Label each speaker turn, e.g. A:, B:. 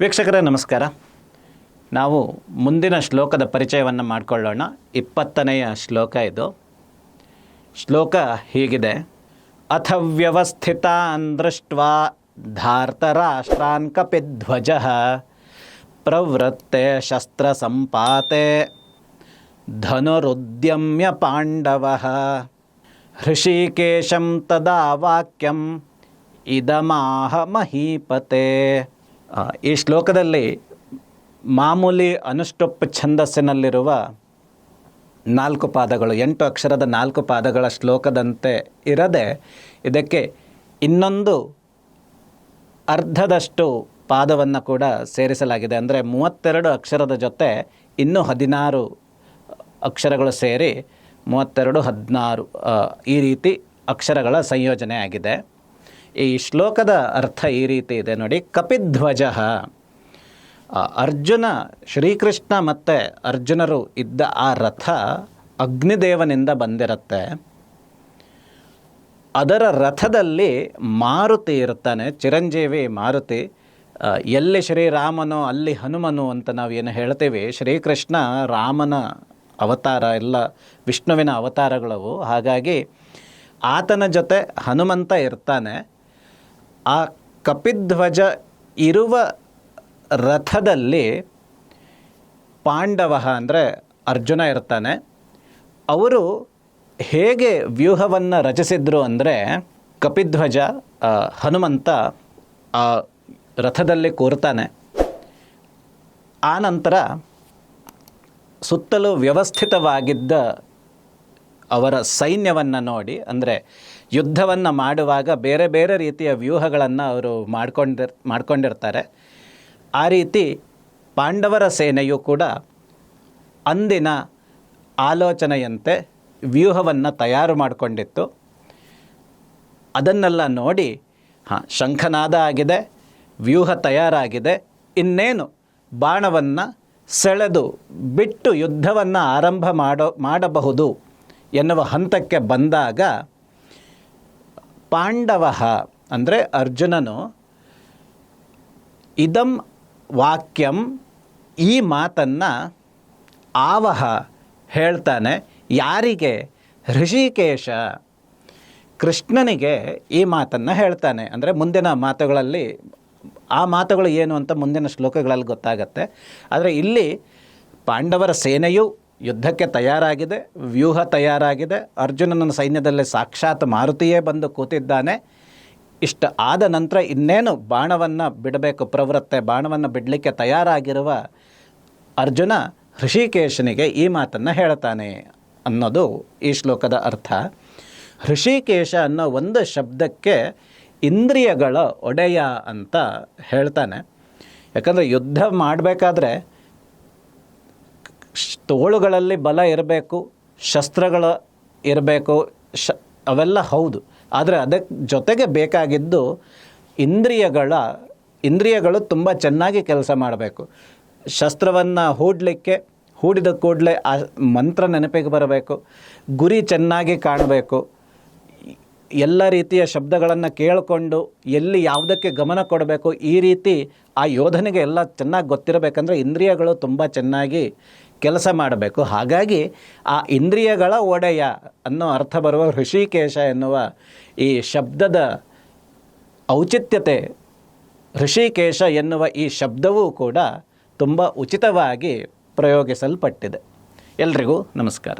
A: ವೀಕ್ಷಕರೇ, ನಮಸ್ಕಾರ. ನಾವು ಮುಂದಿನ ಶ್ಲೋಕದ ಪರಿಚಯವನ್ನು ಮಾಡಿಕೊಳ್ಳೋಣ. ಇಪ್ಪತ್ತನೆಯ ಶ್ಲೋಕ ಇದು. ಶ್ಲೋಕ ಹೀಗಿದೆ. ಅಥ ವ್ಯವಸ್ಥಿತಾನ್ ದೃಷ್ಟ್ವಾ ಧಾರ್ತರಾಷ್ಟ್ರಾನ್ ಕಪಿಧ್ವಜ ಪ್ರವೃತ್ತೆ ಶಸ್ತ್ರ ಸಂಪಾತೆ ಧನುರುದ್ಯಮ್ಯ ಪಾಂಡವ ಹೃಷಿಕೇಶಂ ತದಾ ವಾಕ್ಯಂ ಇದಮಾಹ ಮಹೀಪತೆ ಈ ಶ್ಲೋಕದಲ್ಲಿ ಮಾಮೂಲಿ ಅನುಷ್ಟುಪ್ ಛಂದಸ್ಸಿನಲ್ಲಿರುವ ನಾಲ್ಕು ಪಾದಗಳು, ಎಂಟು ಅಕ್ಷರದ ನಾಲ್ಕು ಪಾದಗಳ ಶ್ಲೋಕದಂತೆ ಇರದೆ ಇದಕ್ಕೆ ಇನ್ನೊಂದು ಅರ್ಧದಷ್ಟು ಪಾದವನ್ನು ಕೂಡ ಸೇರಿಸಲಾಗಿದೆ. ಅಂದರೆ ಮೂವತ್ತೆರಡು ಅಕ್ಷರದ ಜೊತೆ ಇನ್ನೂ ಹದಿನಾರು ಅಕ್ಷರಗಳು ಸೇರಿ ಮೂವತ್ತೆರಡು ಹದಿನಾರು ಈ ರೀತಿ ಅಕ್ಷರಗಳ ಸಂಯೋಜನೆ ಆಗಿದೆ. ಈ ಶ್ಲೋಕದ ಅರ್ಥ ಈ ರೀತಿ ಇದೆ ನೋಡಿ, ಕಪಿಧ್ವಜ. ಅರ್ಜುನ, ಶ್ರೀಕೃಷ್ಣ ಮತ್ತು ಅರ್ಜುನರು ಇದ್ದ ಆ ರಥ ಅಗ್ನಿದೇವನಿಂದ ಬಂದಿರುತ್ತೆ. ಅದರ ರಥದಲ್ಲಿ ಮಾರುತಿ ಇರ್ತಾನೆ ಚಿರಂಜೀವಿ ಮಾರುತಿ. ಎಲ್ಲಿ ಶ್ರೀರಾಮನೋ ಅಲ್ಲಿ ಹನುಮನು ಅಂತ ನಾವು ಏನು ಹೇಳ್ತೀವಿ, ಶ್ರೀಕೃಷ್ಣ, ರಾಮನ ಅವತಾರ, ಎಲ್ಲ ವಿಷ್ಣುವಿನ ಅವತಾರಗಳವು. ಹಾಗಾಗಿ ಆತನ ಜೊತೆ ಹನುಮಂತ ಇರ್ತಾನೆ. ಆ ಕಪಿಧ್ವಜ ಇರುವ ರಥದಲ್ಲಿ ಪಾಂಡವ ಅಂದರೆ ಅರ್ಜುನ ಇರ್ತಾನೆ. ಅವರು ಹೇಗೆ ವ್ಯೂಹವನ್ನು ರಚಿಸಿದ್ರು ಅಂದರೆ ಕಪಿಧ್ವಜ ಹನುಮಂತ ಆ ರಥದಲ್ಲಿ ಕೂರ್ತಾನೆ. ಆನಂತರ ನಂತರ ಸುತ್ತಲೂ ವ್ಯವಸ್ಥಿತವಾಗಿದ್ದ ಅವರ ಸೈನ್ಯವನ್ನು ನೋಡಿ, ಅಂದರೆ ಯುದ್ಧವನ್ನು ಮಾಡುವಾಗ ಬೇರೆ ಬೇರೆ ರೀತಿಯ ವ್ಯೂಹಗಳನ್ನು ಅವರು ಮಾಡ್ಕೊಂಡಿರ್, ಮಾಡ್ಕೊಂಡಿರ್ತಾರೆ. ಆ ರೀತಿ ಪಾಂಡವರ ಸೇನೆಯು ಕೂಡ ಅಂದಿನ ಆಲೋಚನೆಯಂತೆ ವ್ಯೂಹವನ್ನು ತಯಾರು ಮಾಡಿಕೊಂಡಿತ್ತು. ಅದನ್ನೆಲ್ಲ ನೋಡಿ, ಹಾಂ, ಶಂಖನಾದ ಆಗಿದೆ, ವ್ಯೂಹ ತಯಾರಾಗಿದೆ, ಇನ್ನೇನು ಬಾಣವನ್ನು ಸೆಳೆದು ಬಿಟ್ಟು ಯುದ್ಧವನ್ನು ಆರಂಭ ಮಾಡೋ, ಮಾಡಬಹುದು. ಎನ್ನುವ ಹಂತಕ್ಕೆ ಬಂದಾಗ ಪಾಂಡವ ಅಂದರೆ ಅರ್ಜುನನು ಇದಂ ವಾಕ್ಯಂ ಈ ಮಾತನ್ನು ಆವಹ ಹೇಳ್ತಾನೆ. ಯಾರಿಗೆ? ಋಷಿಕೇಶ. ಕೃಷ್ಣನಿಗೆ ಈ ಮಾತನ್ನು ಹೇಳ್ತಾನೆ. ಅಂದರೆ ಮುಂದಿನ ಮಾತುಗಳಲ್ಲಿ ಆ ಮಾತುಗಳು ಏನು ಅಂತ ಮುಂದಿನ ಶ್ಲೋಕಗಳಲ್ಲಿ ಗೊತ್ತಾಗತ್ತೆ. ಆದರೆ ಇಲ್ಲಿ ಪಾಂಡವರ ಸೇನೆಯು ಯುದ್ಧಕ್ಕೆ ತಯಾರಾಗಿದೆ, ವ್ಯೂಹ ತಯಾರಾಗಿದೆ. ಅರ್ಜುನನ ಸೈನ್ಯದಲ್ಲಿ ಸಾಕ್ಷಾತ್ ಮಾರುತಿಯೇ ಬಂದು ಕೂತಿದ್ದಾನೆ. ಇಷ್ಟ ಆದ ನಂತರ ಇನ್ನೇನು ಬಾಣವನ್ನು ಬಿಡಬೇಕು, ಪ್ರವೃತ್ತೆ ಬಾಣವನ್ನು ಬಿಡಲಿಕ್ಕೆ ತಯಾರಾಗಿರುವ ಅರ್ಜುನ ಋಷಿಕೇಶನಿಗೆ ಈ ಮಾತನ್ನು ಹೇಳ್ತಾನೆ ಅನ್ನೋದು ಈ ಶ್ಲೋಕದ ಅರ್ಥ. ಹೃಷಿಕೇಶ ಅನ್ನೋ ಒಂದು ಶಬ್ದಕ್ಕೆ ಇಂದ್ರಿಯಗಳ ಒಡೆಯ ಅಂತ ಹೇಳ್ತಾನೆ. ಯಾಕಂದರೆ ಯುದ್ಧ ಮಾಡಬೇಕಾದ್ರೆ ತೋಳುಗಳಲ್ಲಿ ಬಲ ಇರಬೇಕು, ಶಸ್ತ್ರಗಳ ಇರಬೇಕು, ಶ, ಅವೆಲ್ಲ ಹೌದು. ಆದರೆ ಅದಕ್ಕೆ ಜೊತೆಗೆ ಬೇಕಾಗಿದ್ದು ಇಂದ್ರಿಯಗಳ, ಇಂದ್ರಿಯಗಳು ತುಂಬ ಚೆನ್ನಾಗಿ ಕೆಲಸ ಮಾಡಬೇಕು. ಶಸ್ತ್ರವನ್ನು ಹೂಡಲಿಕ್ಕೆ, ಹೂಡಿದ ಕೂಡಲೇ ಆ ಮಂತ್ರ ನೆನಪಿಗೆ ಬರಬೇಕು. ಗುರಿ ಚೆನ್ನಾಗಿ ಕಾಣಬೇಕು. ಎಲ್ಲ ರೀತಿಯ ಶಬ್ದಗಳನ್ನು ಕೇಳಿಕೊಂಡು ಎಲ್ಲಿ ಯಾವುದಕ್ಕೆ ಗಮನ ಕೊಡಬೇಕು ಈ ರೀತಿ ಆ ಯೋಧನಿಗೆ ಎಲ್ಲ ಚೆನ್ನಾಗಿ ಗೊತ್ತಿರಬೇಕಂದ್ರೆ ಇಂದ್ರಿಯಗಳು ತುಂಬ ಚೆನ್ನಾಗಿ ಕೆಲಸ ಮಾಡಬೇಕು. ಹಾಗಾಗಿ ಆ ಇಂದ್ರಿಯಗಳ ಒಡೆಯ ಅನ್ನೋ ಅರ್ಥ ಬರುವ ಋಷಿಕೇಶ ಎನ್ನುವ ಈ ಶಬ್ದದ ಔಚಿತ್ಯತೆ ಋಷಿಕೇಶ ಎನ್ನುವ ಈ ಶಬ್ದವೂ ಕೂಡ ತುಂಬ ಉಚಿತವಾಗಿ ಪ್ರಯೋಗಿಸಲ್ಪಟ್ಟಿದೆ. ಎಲ್ರಿಗೂ ನಮಸ್ಕಾರ.